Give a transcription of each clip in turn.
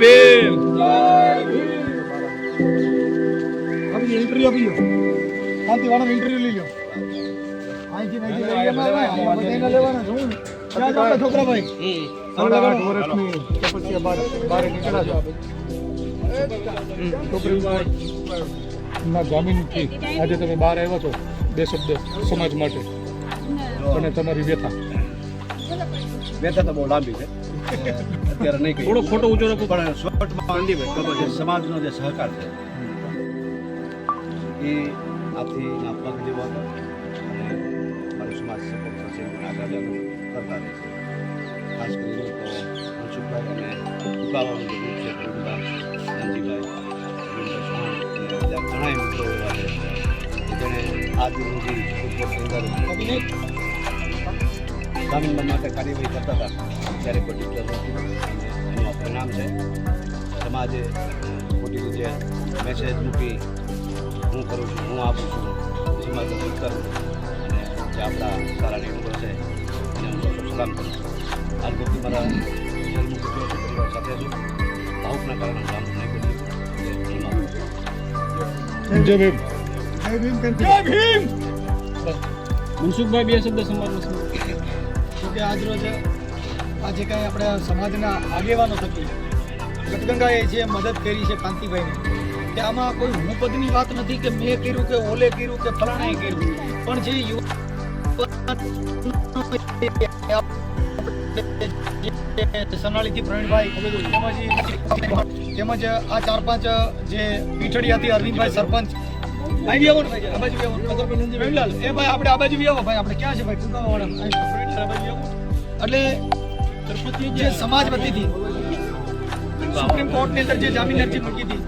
Bhim. Interview લો શાંતિવાળાનો interview લઈ લો અહીંથી લઈ લેવાના લેવાના. ક્યાં છોકરા ભાઈ? સાડા આઠ વર્ષની તપસ્યા બાદ બહાર નીકળ્યા છો ના જામીનથી આજે તમે બહાર આવ્યા છો બે શબ્દ સમાજ માટે. અને તમારી વ્યથા. વ્યથા તો બહુ લાંબી છે. અત્યારે નહીં થોડો ખોટો ઉજો રાખો પણ શોર્ટમાં જે સમાજનો જે સહકાર છે એ આથી ના પગ જેવો અને મારો સમાજ સપોર્ટ થશે આગળ કરતા રહેશે ખાસ કરીને તો મનસુખભાઈ અને ઉકાળવાનું જે ગ્રુપ છે પ્રવીણભાઈ મિત્રો એવા છે. જેણે સુધી ફૂટબોલની અંદર જામીન માટે કાર્યવાહી કરતા હતા. ત્યારે કોઈ ડિક્લેર અને એનું પરિણામ છે સમાજે ખોટી રીતે મેસેજ મૂકી હું કરું છું હું આપું છું. સમાજને દૂર કરું અને જે આપણા સારા નિયમો છે એને હું સલામ કરું છું. આજ વખતે મારા જન્મ પરિવાર સાથે છું ભાવુકના કારણે કામ નહીં કર્યું. જય ભીમ જય ભીમ. જય ભીમ. મનસુખભાઈ બે શબ્દ સમાજનો આજ રોજ આજે કાંઈ આપણે સમાજના આગેવાનો થકી ગટગંગાએ જે મદદ કરી છે કાંતિભાઈને, કે આમાં કોઈ હું પદની વાત નથી કે મેં કર્યું કે ઓલે કર્યું કે ફલાણાએ કર્યું, પણ જે સનાળીથી પ્રવીણભાઈ તેમજ તેમજ આ ચાર પાંચ જે પીઠડિયાથી અરવિંદભાઈ સરપંચ. અહીં આવો ને ભાઈ આ બાજુ આવો એ ભાઈ, આપણે આ બાજુ આવો ભાઈ, આપણે ક્યાં છે ભાઈ? કુંકાવાવાળા એટલે જે સમાજ વતીથી સુપ્રીમ કોર્ટની અંદર જે જામીન અરજી મૂકી હતી,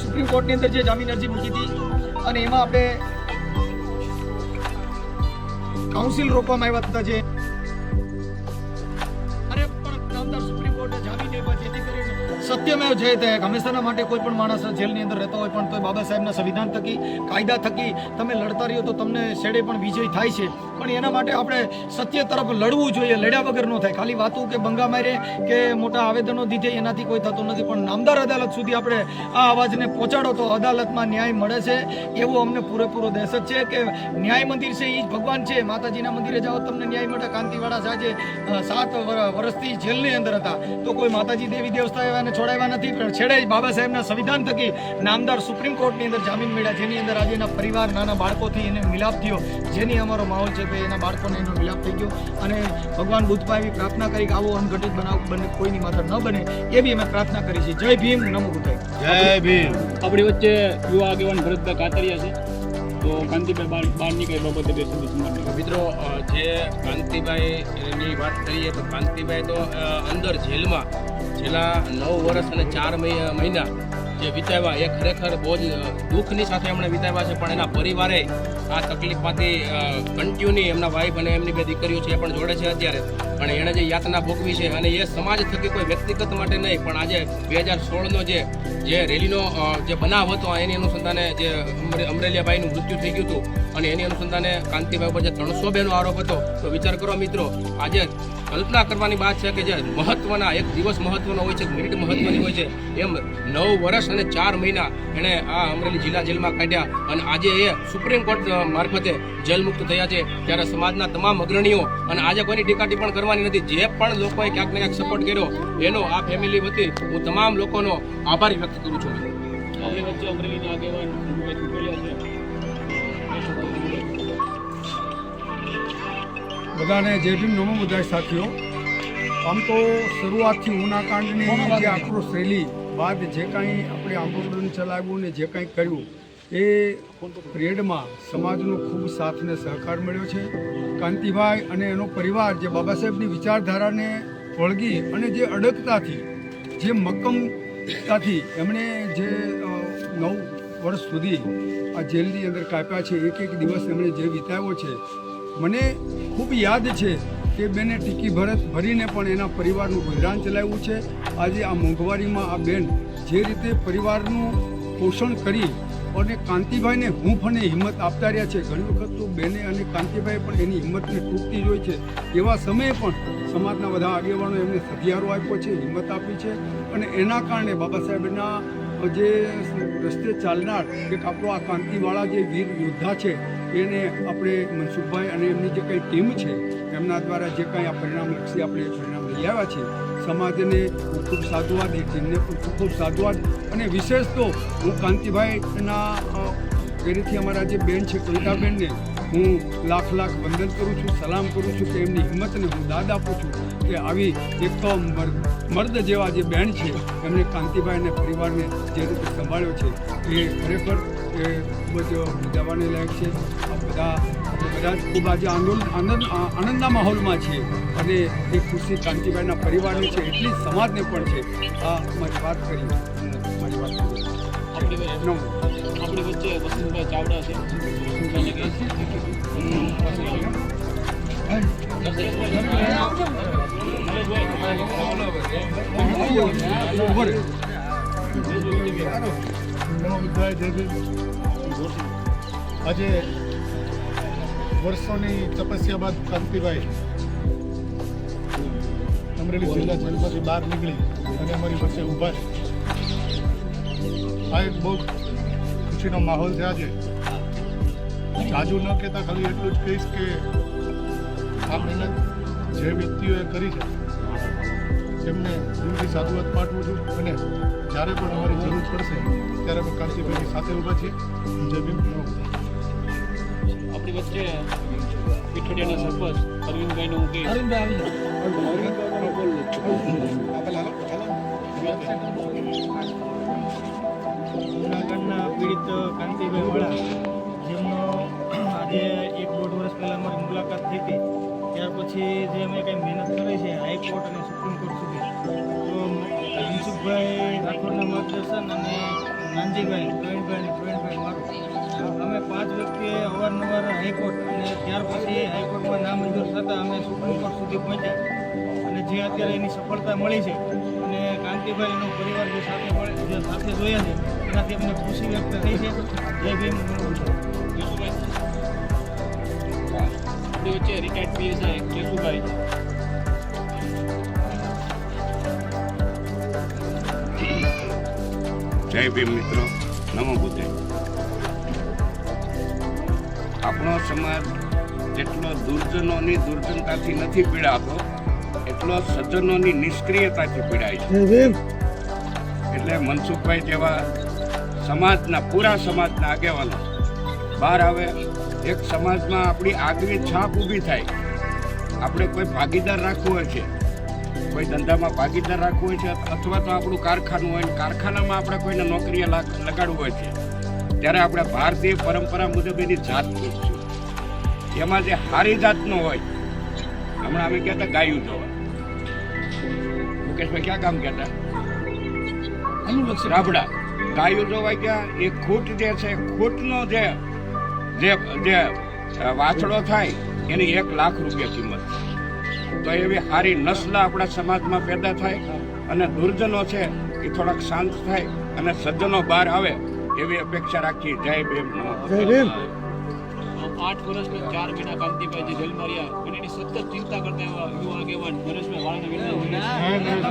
સુપ્રીમ કોર્ટની અંદર જે જામીન અરજી મૂકી હતી, અને એમાં આપણે કાઉન્સિલ રોકવામાં આવ્યા હતા જે અરે સુપ્રીમ કોર્ટે જામીન આપ્યા જેથી કરીને સત્યમેવ જયતે હંમેશાના માટે કોઈ પણ માણસ જેલની અંદર રહેતો હોય, પણ તો બાબા સાહેબના સંવિધાન થકી, કાયદા થકી તમે લડતા રહ્યો તો તમને છેડે પણ વિજય થાય છે. પણ એના માટે આપણે સત્ય તરફ લડવું જોઈએ. લડ્યા વગર ન થાય. ખાલી વાતો કે બંગા મારે કે મોટા આવેદનો દીધે એનાથી કોઈ થતું નથી. પણ નામદાર અદાલત સુધી આપણે આ અવાજને પહોંચાડો તો અદાલતમાં ન્યાય મળે છે. એવો અમને પૂરેપૂરો દેશ જ છે કે ન્યાય મંદિર છે એ જ ભગવાન છે. માતાજીના મંદિરે જાઓ, તમને ન્યાય મળે. કાંતિવાળા સાજે સાત વર- વર્ષથી જેલની અંદર હતા. તો કોઈ માતાજી દેવી દેવતા એવાને છોડાવ્યા નથી. પણ છેડે જ બાબા સાહેબના સંવિધાન થકી નામદાર સુપ્રીમ કોર્ટની અંદર જામીન મળ્યા. જેની અંદર આજે એના પરિવાર નાના બાળકોથી એને મિલાપ થયો. જેની અમારો માહોલ છે કે એના બાળકોને એનો મિલાપ થઈ ગયો અને ભગવાન બુદ્ધમાં એવી પ્રાર્થના કરી કે આવો અનઘટિત બનાવ બને કોઈની માત્ર ન બને એ બી અમે પ્રાર્થના કરી છે. જય ભીમ નમો બુદ્ધાય. જય ભીમ. આપણી વચ્ચે યુવા આગેવાન ભરતભાઈ કાતરિયા છે. તો કાંતિભાઈ બહાર બહાર નીકળે બાબતે બે મિત્રો જે કાંતિભાઈની વાત કરીએ તો કાંતિભાઈ તો અંદર જેલમાં છેલ્લા નવ વર્ષ અને ચાર મહિ- મહિના જે વિતાવ્યા, એ ખરેખર બહુ જ દુઃખની સાથે એમણે વિતાવ્યા છે. પણ એના પરિવારે આ તકલીફમાંથી કન્ટિન્યુ એમના વાઈફ અને એમની બે દીકરીઓ છે એ પણ જોડે છે અત્યારે. અને એણે જે યાતના ભોગવી છે અને એ સમાજ થકી કોઈ વ્યક્તિગત માટે નહીં, પણ આજે બે હજાર સોળનો જે જે રેલીનો જે બનાવ હતો એની અનુસંધાને જે અમરેલિયાભાઈનું મૃત્યુ થઈ ગયું હતું અને એની અનુસંધાને કાંતિભાઈ પર જે ત્રણસો બેનો આરોપ હતો, તો વિચાર કરો મિત્રો, આજે કલ્પના કરવાની વાત છે કે જે મહત્વના, એક દિવસ મહત્વનો હોય છે મિનિટ મહત્વની હોય છે, એમ નવ વર્ષ અને ચાર મહિના એણે આ અમરેલી જિલ્લા જેલમાં કાઢ્યા અને આજે એ સુપ્રીમ કોર્ટ મારફતે જેલ મુક્ત થયા છે, ત્યારે સમાજના તમામ અગ્રણીઓ અને આજે કોઈની ટીકા ટિપ્પણ કરવાની નથી. જે પણ લોકોએ ક્યાંક ને ક્યાંક સપોર્ટ કર્યો એનો આ ફેમિલી વતી હું તમામ લોકોનો આભાર વ્યક્ત કરું છું. આપણી વચ્ચે અમરેલીના આગેવાન બધાને જય ભીમ. નમો બધા સાથીઓ. આમ તો શરૂઆતથી ઉનાકાંડની જે આક્રોશ રેલી બાદ જે કાંઈ આપણે આંદોલન ચલાવ્યું ને જે કાંઈ કર્યું એ પરેડમાં સમાજનો ખૂબ સાથ અને સહકાર મળ્યો છે. કાંતિભાઈ અને એનો પરિવાર જે બાબા સાહેબની વિચારધારાને વળગી અને જે અડગતાથી, જે મક્કમતાથી એમણે જે નવ વર્ષ સુધી આ જેલની અંદર કાપ્યા છે, એક એક દિવસ એમણે જે વિતાવ્યો છે. મને ખૂબ યાદ છે કે બેને ટીકી ભરત ભરીને પણ એના પરિવારનું ગુજરાન ચલાવ્યું છે. આજે આ મોંઘવારીમાં આ બેન જે રીતે પરિવારનું પોષણ કરી અને કાંતિભાઈને હું અને હિંમત આપતા રહ્યા છે. ઘણી વખત તો બેને અને કાંતિભાઈ પણ એની હિંમતને તૂટતી જ હોય છે. એવા સમયે પણ સમાજના બધા આગેવાનો એમને સધિયારો આપ્યો છે, હિંમત આપી છે અને એના કારણે બાબા સાહેબના જે રસ્તે ચાલનાર એક આપણો આ કાંતિવાળા જે વીર યોદ્ધા છે, એને આપણે મનસુખભાઈ અને એમની જે કંઈ ટીમ છે, એમના દ્વારા જે કંઈ આ પરિણામલક્ષી આપણે પરિણામ લઈ આવ્યા છે સમાજને હું ખૂબ સાધુવાદ, એ ટીમને ખૂબ સાધુવાદ. અને વિશેષ તો હું કાંતિભાઈના ઘરેથી અમારા જે બેન છે કવિતાબેનને હું લાખ લાખ વંદન કરું છું, સલામ કરું છું કે એમની હિંમતને હું દાદ આપું છું કે આવી એક તો મર્દ જેવા જે બેન છે, એમને કાંતિભાઈ અને પરિવારને જે રીતે સંભાળ્યો છે, એ ખરેખર એ ખૂબ જ લાયક છે. આ બધા ખૂબ આજે આનંદ આનંદ આનંદના માહોલમાં છીએ અને એ ખુશી કાંતિભાઈના પરિવારને છે એટલી સમાજને પણ છે. આ મારી વાત કરી. મારી વાત કરી. આપણી વચ્ચે- વસંતભાઈ ચાવડા છે. આજે વર્ષોની તપસ્યા બાદ કાંતિભાઈ અમરેલી જિલ્લા જેલમાંથી બહાર નીકળી અને અમારી વચ્ચે ઊભા આ એક બહુ ખુશીનો માહોલ છે આજે. જાજુ ન કહેતા ખાલી એટલું જ કહીશ કે આ મહેનત જે વ્યક્તિઓએ કરી છે તેમને દિલથી સાધુવાદ પાઠવું છું અને જ્યારે પણ અમારી જરૂર પડશે, ત્યારે અમે કાંતિભાઈની સાથે ઊભા છીએ. જય ભીમ વચ્ચે પીઠોડિયાના સરપંચ અરવિંદભાઈનું હું કહીશ. જુનાગઢના પીડિત કાંતિભાઈ વાળા, જેમનો આજે એક દોઢ વર્ષ પહેલાં અમારી મુલાકાત થઈ હતી, ત્યાર પછી જે અમે કંઈ મહેનત કરી છે હાઈકોર્ટ અને સુપ્રીમ કોર્ટ સુધી, તો મનસુખભાઈ રાઠોડના માર્ગદર્શન અને નાનજીભાઈ, પ્રવીણભાઈ પાંચ વ્યક્તિએ અવારનવાર હાઈકોર્ટ અને ત્યાર પછી હાઈકોર્ટમાં નામંજૂર થતાં અમે સુપ્રીમ કોર્ટ સુધી પહોંચ્યા. અને જે અત્યારે એની સફળતા મળી છે અને કાંતિભાઈ એનો પરિવાર જે સાથે મળે, જે સાથે જોયા છે, એનાથી અમને ખુશી વ્યક્ત થઈ છે. જય ભીમ. વચ્ચે રિટાયર્ડ પીએસઆઈ કેશુભાઈ જય ભીમ મિત્રો. નમો બુદ્ધે. આપણો સમાજ જેટલો દુર્જનોની દુર્જનતાથી નથી પીડાતો એટલો સજ્જનોની નિષ્ક્રિયતાથી પીડાય છે. એટલે મનસુખભાઈ જેવા સમાજના પૂરા સમાજના આગેવાનો બહાર આવે એક સમાજમાં આપણી આગવી છાપ ઊભી થાય. આપણે કોઈ ભાગીદાર રાખવું હોય છે કોઈ ધંધામાં ભાગીદાર રાખવું હોય છે અથવા તો આપણું કારખાનું હોય કારખાનામાં આપણે કોઈને નોકરીએ લાગ- લગાડવું હોય છે. ત્યારે આપણે ભારતીય પરંપરા મુજબ એની જાત એમાં જે હારી જાતનો હોય હમણાં અમે કહેતા ગાયું જોવા મુકેશભાઈ ક્યાં કામ કહેતા? રાબડા. ગાયું જોવા ગયા એ ખૂટ જે છે ખૂટનો જે જે વાછડો થાય એની એક લાખ રૂપિયા કિંમત તો એવી સારી નસ્લ આપણા સમાજમાં પેદા થાય અને દુર્જનો છે એ થોડાક શાંત થાય અને સજ્જનો બહાર આવે એવી અપેક્ષા રાખી જય ભીમ. જય બુદ્ધાય. આઠ વર્ષ પછી ચાર મહિના કાંતિભાઈ જે જેલમાં રહ્યા અને એની સતત ચિંતા કરતા એવા યુવા આગેવાન નરેશભાઈ વાળાના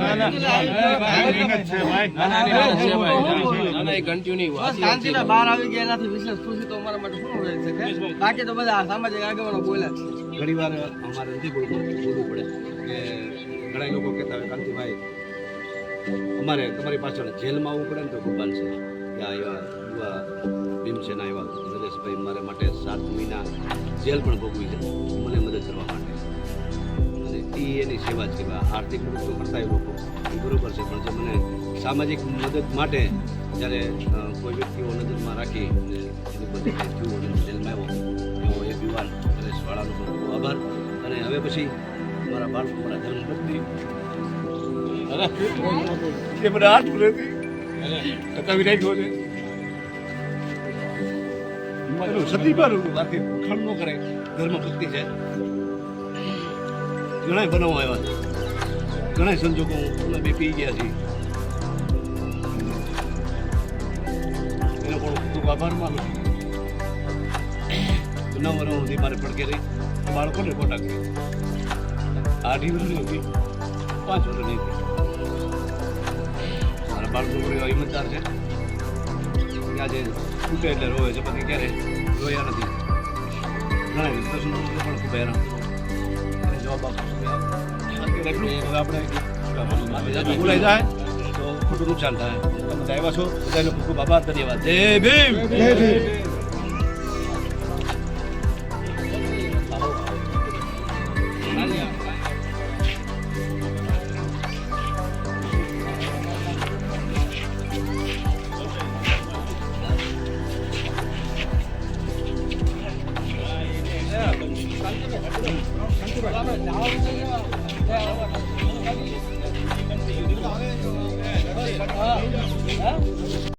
બહાર આવી ગયા એનાથી વિશેષ ખુશી તો અમારા માટે શું રહી શકે બાકી તો બધા સામાજિક આગેવાનો બોલ્યા છે. ઘણી વાર અમારે નથી બોલવું પડે. કે ઘણા લોકો કહેતા હોય કાંતિભાઈ અમારે તમારી પાછળ જેલમાં આવવું પડે ને તો ભગવાન છે. કે આ એવા યુવા ભીમસેના એવા નરેશભાઈ સાત મહિના જેલ પણ ભોગવી છે. મને મદદ કરવા માટે. અને એ એની સેવા જ કહેવાય. આર્થિક મદદ તો કરતા એ લોકો. બરોબર છે. પણ જે મને સામાજિક મદદ માટે જ્યારે કોઈ વ્યક્તિઓ નજરમાં રાખી અને એની બધી થયું અને જેલમાં આવ્યો એવો એક યુવાન નરેશ વાળાનો પણ ખૂબ આભાર. અને હવે પછી મારા બાળકો મારા ધર્મપત્ની એ બધા હાથ નથી કતાવી રાખ્યો છે. સતી પર બાકી ખંડ ન કરે ધર્મભક્તિ છે. ઘણાય બનાવો આવ્યા છે. ઘણા સંજોગો અમે બે પી ગયા છીએ. એનો પણ ખૂબ આભાર માનું છું. મારે પડકે રહી. બાળકોને કોટા કરી અઢી વર્ષની હતી પાંચ વર્ષની હતી મારા બાળકો હિંમતદાર છે. ત્યાં આજે તૂટે એટલે રોવે છે. પછી ક્યારે રોયા નથી. ઘણા પ્રશ્નો પણ ખૂબ હેરાન એને જવાબ આપણે બોલાઈ જાય, તો ખોટું નુકસાન થાય. તમે આવ્યા છો, બધાનો ખૂબ ખૂબ આભાર, ધન્યવાદ. જય ભીમ!